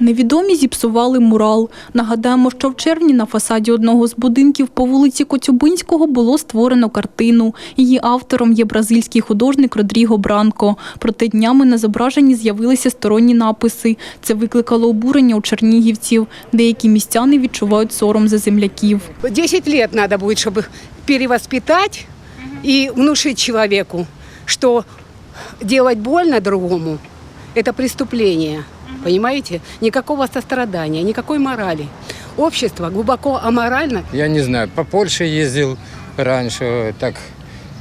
Невідомі зіпсували мурал. Нагадаємо, що в червні на фасаді одного з будинків по вулиці Коцюбинського було створено картину. Її автором є бразильський художник Родріго Бранко. Проте днями на зображенні з'явилися сторонні написи. Це викликало обурення у чернігівців. Деякі містяни відчувають сором за земляків. 10 лет надо будет, чтобы перевоспитать и внушить человеку, что делать больно другому – это преступление. Понимаете? Никакого сострадания, никакой морали. Общество глубоко аморально. Я не знаю, по Польше ездил раньше, так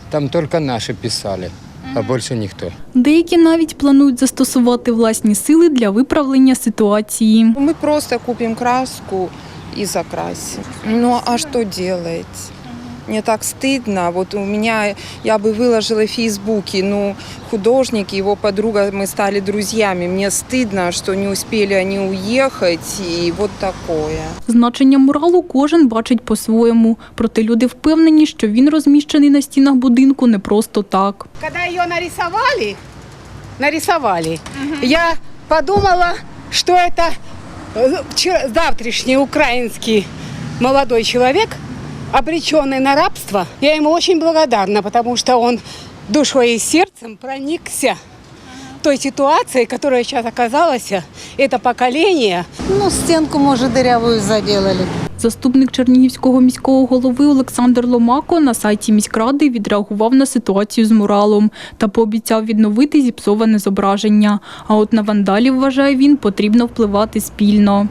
там только наши писали, а больше никто. Деякі навіть планують застосувати власні сили для виправлення ситуації. Мы просто купим краску и закрасим. Ну а что делать? Мне так стыдно. Вот у меня, я бы выложила в Фейсбуке, ну, художник, его подруга, мы стали друзьями. Мне стыдно, что не успели они уехать, и вот такое. Значення муралу кожен бачить по-своєму. Проте люди впевнені, що він розміщений на стінах будинку не просто так. Когда ее нарисовали, нарисовали, я подумала, что это э, вчера- завтрашний украинский молодой человек, обреченный на рабство. Я ему очень благодарна, потому что он душой и сердцем проникся той ситуацией, которая сейчас оказалась. Это поколение Ну, стенку, может, дырявую заделали. Заступник Чернігівського міського голови Олександр Ломако на сайті міськради відреагував на ситуацію з муралом та пообіцяв відновити зіпсоване зображення. А от на вандалів, вважає він, потрібно впливати спільно.